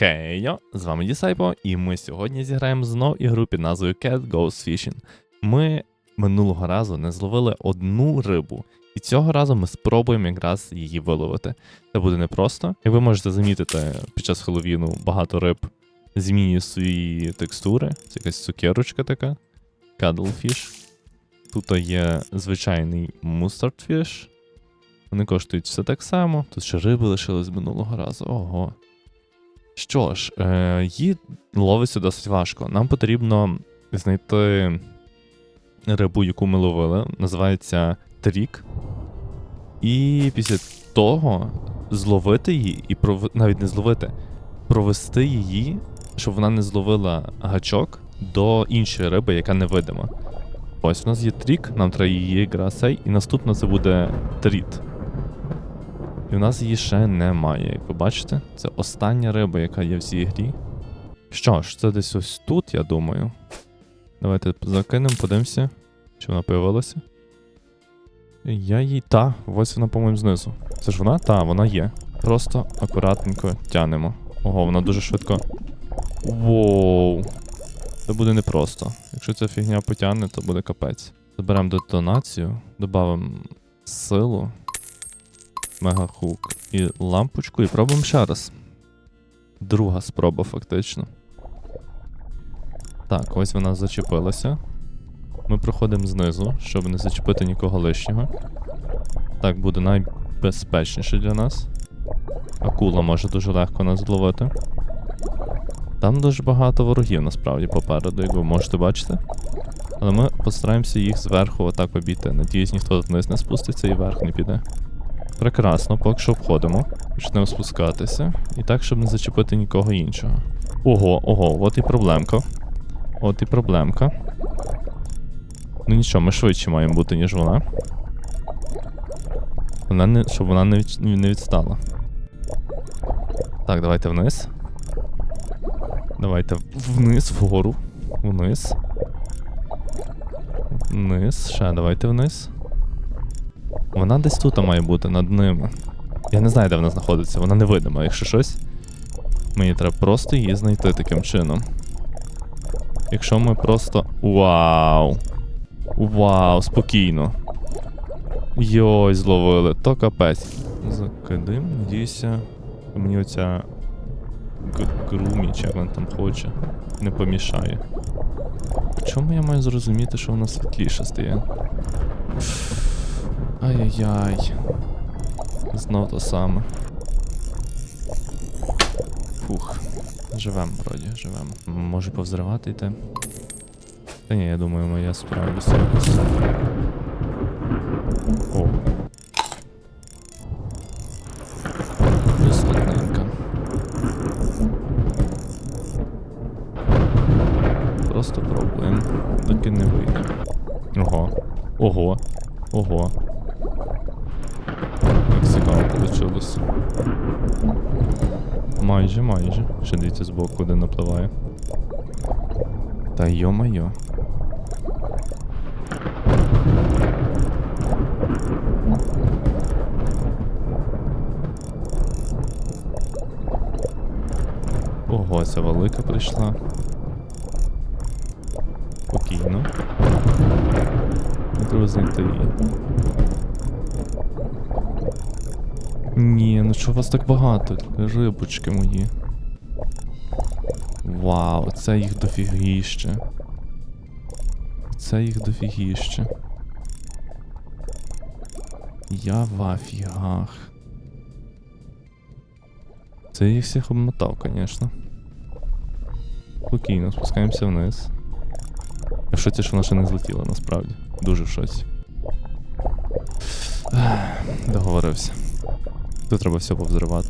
Хеййо, з вами Дісайпо, і ми сьогодні зіграємо знов ігру під назвою Cat Goes Fishing. Ми минулого разу не зловили одну рибу, і цього разу ми спробуємо якраз її виловити. Це буде непросто. Як ви можете замітити, під час Хеллоуіну багато риб змінює свої текстури. Це якась цукерочка така. Cuddlefish. Тут є звичайний mustardfish. Вони коштують все так само. Тут ще риби лишились минулого разу. Ого. Що ж, е, її ловиться досить важко. Нам потрібно знайти рибу, яку ми ловили. Називається трік. І після того зловити її, і пров... навіть не зловити, провести її, щоб вона не зловила гачок до іншої риби, яка невидима. Ось у нас є трік, нам треба її грасей, і наступно це буде тріт. І в нас її ще немає, як ви бачите. Це остання риба, яка є в цій грі. Що ж, це десь ось тут, я думаю. Давайте закинемо, подивимося, чи вона появилася. Я їй. Та, ось вона, по-моєму, знизу. Це ж вона? Та, вона є. Просто акуратненько тянемо. Ого, вона дуже швидко. Воу. Це буде непросто. Якщо ця фігня потягне, то буде капець. Заберемо детонацію, додамо силу, мегахук і лампочку, і пробуємо ще раз. Друга спроба, фактично. Так, ось вона зачепилася. Ми проходимо знизу, щоб не зачепити нікого лишнього. Так буде найбезпечніше для нас. Акула може дуже легко нас зловити. Там дуже багато ворогів насправді попереду, як ви можете бачити. Але ми постараємося їх зверху отак обійти. Надіюсь, ніхто вниз не спуститься і вверх не піде. Прекрасно, поки що обходимо. Почнемо спускатися. І так, щоб не зачепити нікого іншого. Ого, ого, от і проблемка. От і проблемка. Ну нічого, ми швидше маємо бути, ніж вона. Вона не, щоб вона не, від, не відстала. Так, давайте вниз. Давайте вниз, вгору. Вниз. Вниз. Ще давайте вниз. Вона десь тут має бути над ними. Я не знаю, де вона знаходиться, вона невидима, якщо щось. Мені треба просто її знайти таким чином. Якщо ми просто. Вау! Вау, спокійно. Йой, зловили, то капець. Закидим, надіюся, мені оця грумі, чи вона там хоче, не помішає. Чому я маю зрозуміти, що вона світліше стає? Ай-яй-яй. Знов то саме. Фух. Живем, вроді, живем. Може повзривати йти? Та ні, я думаю, моя справлюся. О. Висотненька. Просто пробуємо, доки не вийде. Ого. Ого. Ого. Цікаво получилось. Майже, майже. Ще дивіться збоку, куди напливає. Та йо-майо. Ого, ця велика прийшла. Спокійно. Треба знайти її. Ні, ну що вас так багато? Рибочки мої. Вау, це їх дофігіще. Це їх дофігіще. Я в афігах. Це їх всіх обмотав, звісно. Спокійно, спускаємося вниз. Я в шоці, що вона ще не злетіла, насправді. Дуже в шоці. Договорився. Тут треба все повзривати.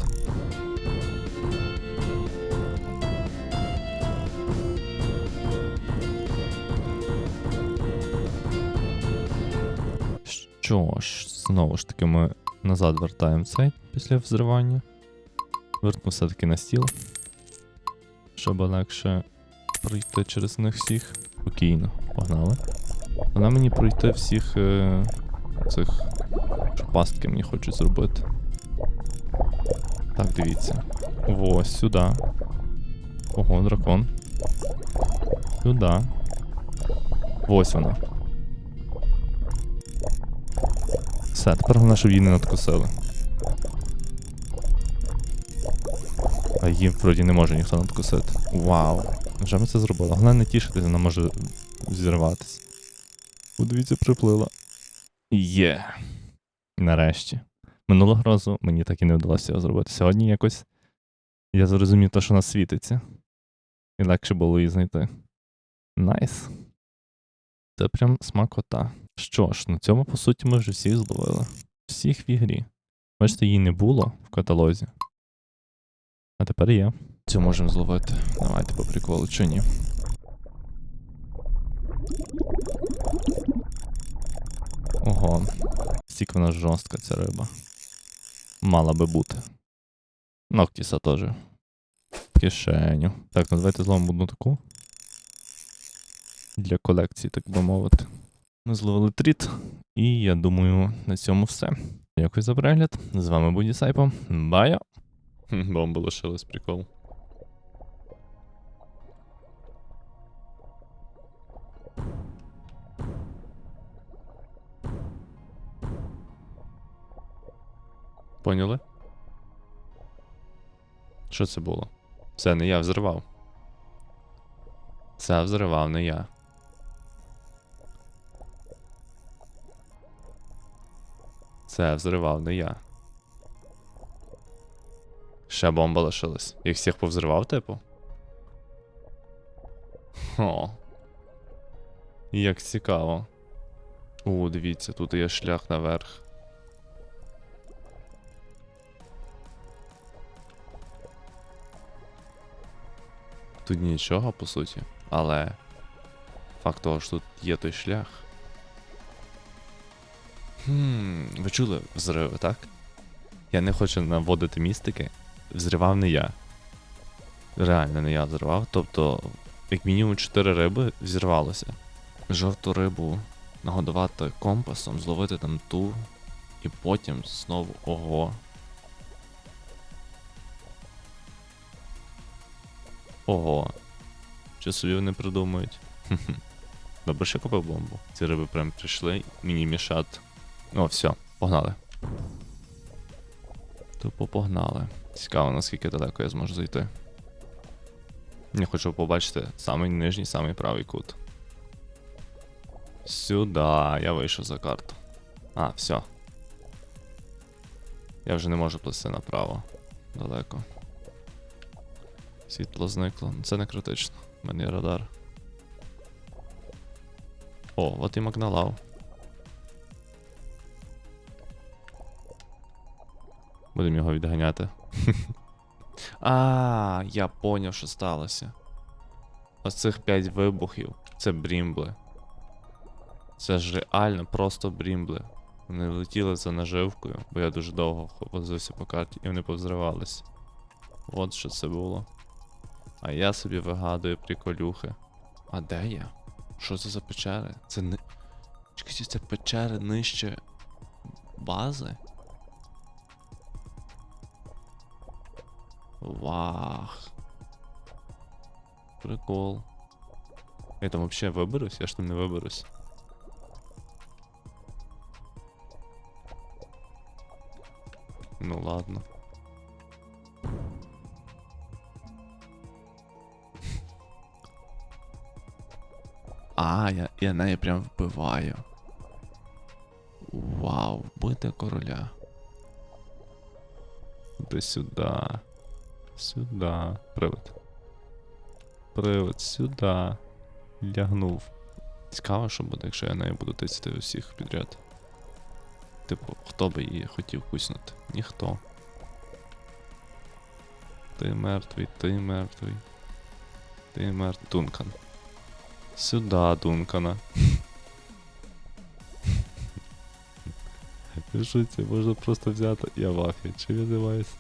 Що ж, знову ж таки, ми назад вертаємо цей після взривання. Верну все-таки на стіл. Щоб легше пройти через них всіх. Спокійно, погнали. Вона мені пройти всіх е, цих пастки мені хочуть зробити. Так, дивіться. Ось сюди. Ого, дракон. Сюда. Ось вона. Все, тепер головне, щоб її не надкусили. А її вроді не може ніхто надкусити. Вау. Вже ми це зробили. Головне не тішитись, вона може зірватися. Подивіться, приплила. Є. Нарешті. Минулого разу мені так і не вдалося його зробити. Сьогодні якось я зрозумів те, що вона світиться. І легше було її знайти. Найс. Це прям смакота. Що ж, на цьому, по суті, ми вже всіх зловили. Всіх в ігрі. Бачите, її не було в каталозі. А тепер є. Цю можемо зловити. Давайте по приколу, чи ні. Ого. Стільки вона жорстка, ця риба. Мала би бути. Ноктіса теж. Кишеню. Так, ну давайте зловимо одну таку. Для колекції, так би мовити. Ми зловили тріт. І я думаю, на цьому все. Дякую за перегляд. З вами був Дісайпо. Бая. Бомба лишилась, прикол. Поняли? Що це було? Це не я взривав. Це взривав не я. Це взривав не я. Ще бомба лишилась. Їх всіх повзривав, типу? О. Як цікаво. О, дивіться, тут є шлях наверх. Тут нічого, по суті, але факт того, що тут є той шлях. Хм, ви чули взриви, так? Я не хочу наводити містики. Взривав не я. Реально не я взривав. Тобто, як мінімум 4 риби взірвалося. Жовту рибу нагодувати компасом, зловити там ту, і потім знову ого. Ого. Що собі вони придумають? Добре, що купив бомбу. Ці риби прям прийшли, мені мішат. О, все, погнали. Тупо погнали. Цікаво, наскільки далеко я зможу зайти. Я хочу побачити самий нижній, самий правий кут. Сюди, я вийшов за карту. А, все. Я вже не можу плисти направо. Далеко. Світло зникло. Ну, Це не критично. У мене є радар. О, от і Магналав. Будемо його відганяти. А, я поняв, що сталося. Ось цих 5 вибухів. Це брімбли. Це ж реально просто брімбли. Вони летіли за наживкою, бо я дуже довго возився по карті, і вони повзривались. От що це було. А я собі вигадую приколюхи. А де я? Що це за печери? Це не. Чекайте, це печери нижче бази? Вах. Прикол. Я там вообще виберусь? Я ж там не виберусь. Ну ладно. А, я, я неї прям вбиваю. Вау, бити короля. Іди сюди. Сюди. Привид. Привид, сюди. Лягнув. Цікаво, що буде, якщо я нею буду тицяти усіх підряд. Типу, хто би її хотів куснути? Ніхто. Ти мертвий, ти мертвий. Ти мертвий. Дункан. Сюда, Дункана. Це можна просто взяти. Я в афі, чи відзиваюсь?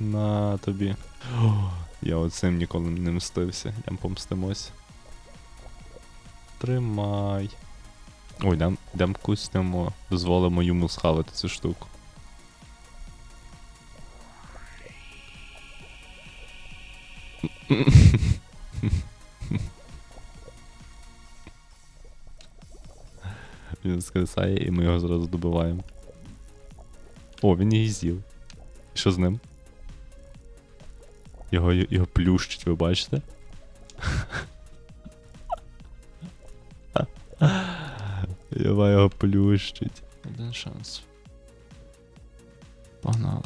На тобі. О, я оцим ніколи не мстився. Я помстимось. Тримай. Ой, дам, дам куснемо. Дозволимо йому схавати цю штуку. Він скресає і ми його зразу добиваємо. О, він її з'їв. Що з ним? Його, його плющить, ви бачите? Його його плющить. Один шанс. Погнали.